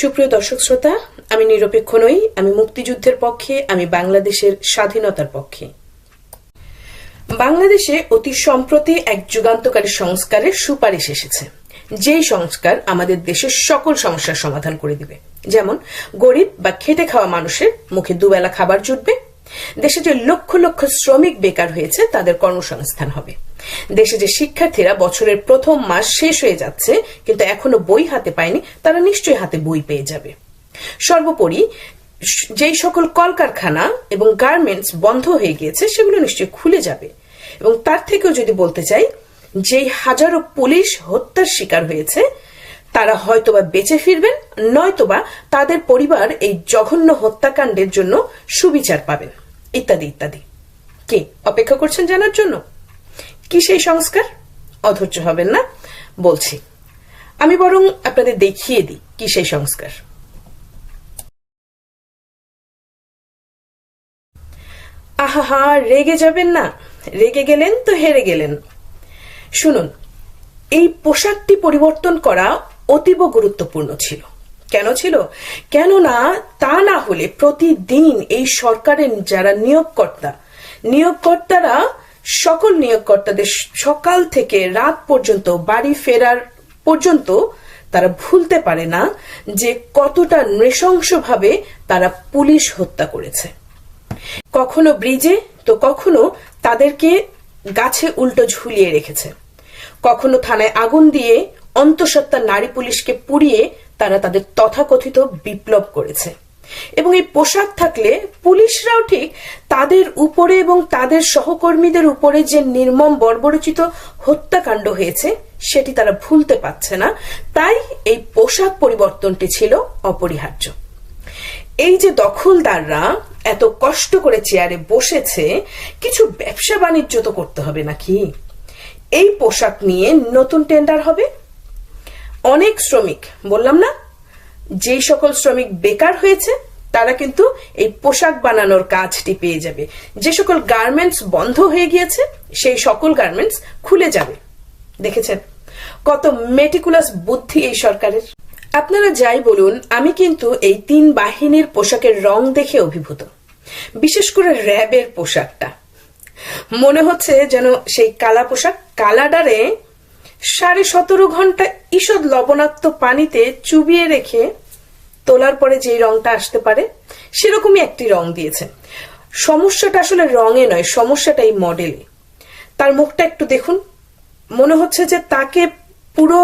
সুপ্রিয় দর্শক শ্রোতা, আমি নিরপেক্ষ নই, আমি মুক্তিযুদ্ধের পক্ষে, আমি বাংলাদেশের স্বাধীনতার পক্ষে। বাংলাদেশে অতি সম্প্রতি এক যুগান্তকারী সংস্কারের সুপারিশ এসেছে। যেই সংস্কার আমাদের দেশের সকল সমস্যার সমাধান করে দিবে। যেমন গরিব বা খেটে খাওয়া মানুষের মুখে দুবেলা খাবার জুটবে দেশে যে লক্ষ লক্ষ শ্রমিক বেকার হয়েছে, তাদের কর্মসংস্থান হবে। দেশে যে শিক্ষার্থীরা বছরের প্রথম মাস শেষ হয়ে যাচ্ছে, কিন্তু এখনও বই হাতে পায়নি, তারা নিশ্চয়ই হাতে বই পেয়ে যাবে। সর্বোপরি যেই সকল কলকারখানা এবং গার্মেন্টস বন্ধ হয়ে গিয়েছে, সেগুলো নিশ্চয়ই খুলে যাবে। এবং তার থেকেও যদি বলতে চাই, যেই হাজারো পুলিশ হত্যার শিকার হয়েছে তারা হয়তোবা বেঁচে ফিরবেন, নয়তোবা তাদের পরিবার এই জঘন্য হত্যাকাণ্ডের জন্য সুবিচার পাবেন। ইত্যাদি ইত্যাদি। কে অপেক্ষা করছেন জানার জন্য? কি সেই সংস্কার? অধৈর্য হবেন না, বলছি। আমি বরং আপনাদের দেখিয়ে দিই কি সেই সংস্কার। আহা রেগে যাবেন না। রেগে গেলেন তো হেরে গেলেন। শুনুন, এই পোশাকটি পরিবর্তন করা অতীব গুরুত্বপূর্ণ ছিল। কেন ছিল? কেননা তা না হলে প্রতিদিন এই সরকারের যারা নিয়োগকর্তা, নিয়োগকর্তারা, সকল নিয়োগকর্তাদের সকাল থেকে রাত পর্যন্ত, বাড়ি ফেরার পর্যন্ত তারা ভুলতে পারে না যে কতটা নৃশংসভাবে তারা পুলিশ হত্যা করেছে। কখনো ব্রিজে, তো কখনো তাদেরকে গাছে উল্টো ঝুলিয়ে রেখেছে। কখনো থানায় আগুন দিয়ে অন্তঃসত্ত্বা নারী পুলিশকে পুড়িয়ে তারা তাদের তথাকথিত বিপ্লব করেছে। এবং এই পোশাক থাকলে পুলিশরাও ঠিক তাদের উপরে এবং তাদের সহকর্মীদের উপরে যে নির্মম বর্বরচিত হত্যাকাণ্ড হয়েছে, সেটি তারা ভুলতে পারছে না। তাই এই পোশাক পরিবর্তনটি ছিল অপরিহার্য। এই যে দখলদাররা এত কষ্ট করে চেয়ারে বসেছে, কিছু ব্যবসা বাণিজ্য তো করতে হবে নাকি? এই পোশাক নিয়ে নতুন টেন্ডার হবে? অনেক শ্রমিক, বললাম না? যেই সকল শ্রমিক বেকার হয়েছে, তারা কিন্তু এই পোশাক বানানোর কাজটি পেয়ে যাবে। যে সকল গার্মেন্টস বন্ধ হয়ে গিয়েছে, সেই সকল গার্মেন্টস খুলে যাবে। দেখেছেন? কত মেটিকুলাস বুদ্ধি এই সরকারের। আপনারা যাই বলুন, আমি কিন্তু এই তিন বাহিনীর পোশাকের রং দেখে অভিভূত। বিশেষ করে র্যাবের পোশাকটা। মনে হচ্ছে যেন সেই কালা পোশাক কালাডারে সাড়ে সতেরো ঘণ্টা ঈষৎ লবণাক্ত পানিতে চুবিয়ে রেখে তোলার পরে যে রংটা আসতে পারে, সেরকমই একটি রং দিয়েছে। সমস্যাটা আসলে রঙে নয়, সমস্যাটা এই মডেলে তার মুখটা একটু দেখুন। মনে হচ্ছে যে তাকে পুরো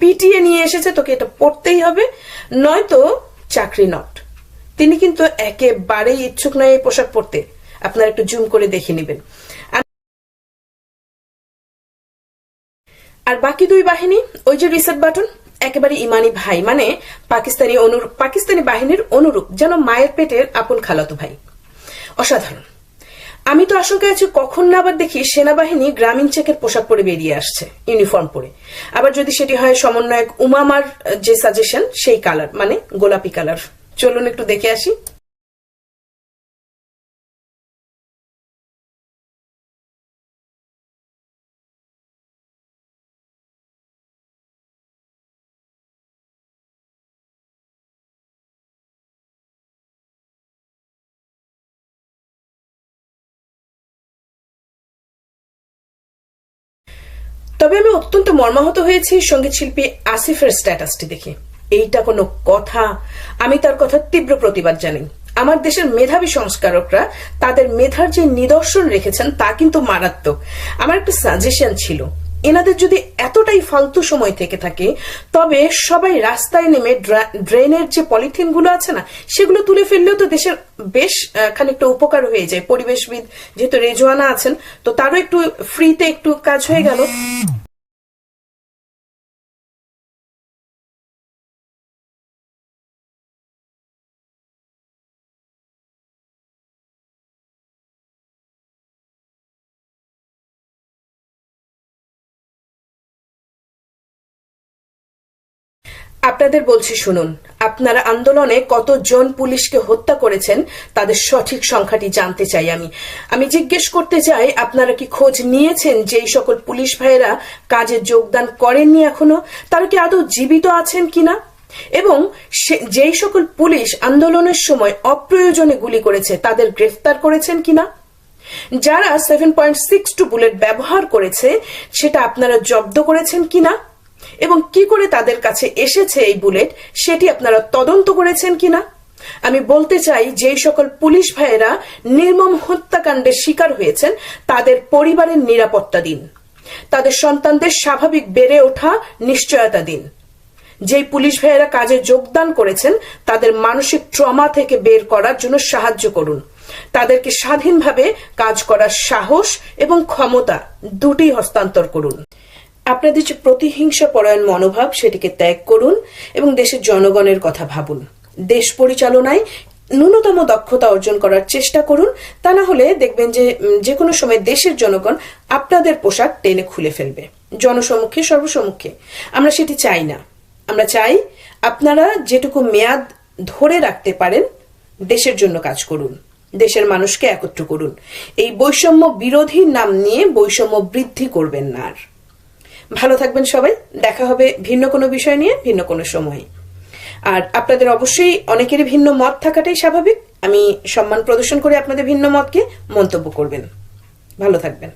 পিটিয়ে নিয়ে এসেছে, তোকে এটা পড়তেই হবে, নয়তো চাকরি নট তিনি কিন্তু একেবারেই ইচ্ছুক নয় এই পোশাক পরতে। আপনারা একটু জুম করে দেখে নেবেন। আর বাকি দুই বাহিনী, ওই যে রিসেট বাটন একেবারে ইমানি ভাই মানে পাকিস্তানি অনুরূপ পাকিস্তানি বাহিনীর অনুরূপ, যেন মায়ের পেটের আপন খালাতো ভাই। অসাধারণ। আমি তো আশঙ্কায় আছি কখন না আবার দেখি সেনাবাহিনী গ্রামীণ চেকের পোশাক পরে বেরিয়ে আসছে ইউনিফর্ম পরে। আবার যদি সেটি হয় সমন্বয়ক উমামার যে সাজেশন সেই কালার মানে গোলাপি কালার চলুন একটু দেখে আসি। তবে আমি অত্যন্ত মর্মাহত হয়েছি সংগীত শিল্পী আসিফের স্ট্যাটাসটি দেখে। এইটা কোনো কথা। আমি তার কথা তীব্র প্রতিবাদ জানাই। আমার দেশের মেধাবী সংস্কারকরা তাদের মেধার যে নিদর্শন রেখেছেন তা কিন্তু মারাত্মক। আমার একটা সাজেশন ছিল। এনাদের যদি এতটাই ফালতু সময় থেকে থাকে, তবে সবাই রাস্তায় নেমে ড্রা- ড্রেনের যে পলিথিনগুলো আছে না, সেগুলো তুলে ফেললেও তো দেশের বেশ খানিকটা উপকার হয়ে যায়। পরিবেশবিদ যেহেতু রেজওয়ানা আছেন, তো তারও একটু ফ্রিতে একটু কাজ হয়ে গেল। আপনাদের বলছি শুনুন, আপনারা আন্দোলনে কতজন পুলিশকে হত্যা করেছেন তাদের সঠিক সংখ্যাটি জানতে চাই আমি। আমি জিজ্ঞেস করতে চাই, আপনারা কি খোঁজ নিয়েছেন যে এই সকল পুলিশ ভাইয়েরা কাজে যোগদান করেননি এখনও? তারা কি আদৌ জীবিত আছেন কিনা? এবং যেই সকল পুলিশ আন্দোলনের সময় অপ্রয়োজনে গুলি করেছে, তাদের গ্রেফতার করেছেন কিনা? যারা seven point six two bullet ব্যবহার করেছে, সেটা আপনারা জব্দ করেছেন কিনা? এবং কি করে তাদের কাছে এসেছে এই বুলেট, সেটি আপনারা তদন্ত করেছেন কিনা? আমি বলতে চাই, যেই সকল পুলিশ ভাইয়েরা নির্মম হত্যাকাণ্ডের শিকার হয়েছেন, তাদের পরিবারের নিরাপত্তা দিন। তাদের সন্তানদের স্বাভাবিক বেড়ে ওঠা নিশ্চয়তা দিন। যেই পুলিশ ভাইয়েরা কাজে যোগদান করেছেন, তাদের মানসিক ট্রমা থেকে বের করার জন্য সাহায্য করুন। তাদেরকে স্বাধীনভাবে কাজ করার সাহস এবং ক্ষমতা দুটি হস্তান্তর করুন। আপনাদের যে প্রতিহিংসা পরায়ণ মনোভাব সেটিকে ত্যাগ করুন এবং দেশের জনগণের কথা ভাবুন। দেশ পরিচালনায় ন্যূনতম দক্ষতা অর্জন করার চেষ্টা করুন। তা না হলে দেখবেন যে যে কোনো সময় দেশের জনগণ আপনাদের পোশাক টেনে খুলে ফেলবে। জনসম্মুখে, সর্বসম্মুখে। আমরা সেটি চাই না। আমরা চাই আপনারা যেটুকু মেয়াদ ধরে রাখতে পারেন, দেশের জন্য কাজ করুন। দেশের মানুষকে একত্র করুন। এই বৈষম্য বিরোধী নাম নিয়ে বৈষম্য বৃদ্ধি করবেন না আর। ভালো থাকবেন সবাই। দেখা হবে ভিন্ন কোনো বিষয় নিয়ে, ভিন্ন কোনো সময়ে। আর আপনাদের অবশ্যই অনেকেরই ভিন্ন মত থাকাটাই স্বাভাবিক। আমি সম্মান প্রদর্শন করে আপনাদের ভিন্ন মতকে মন্তব্য করবেন। ভালো থাকবেন।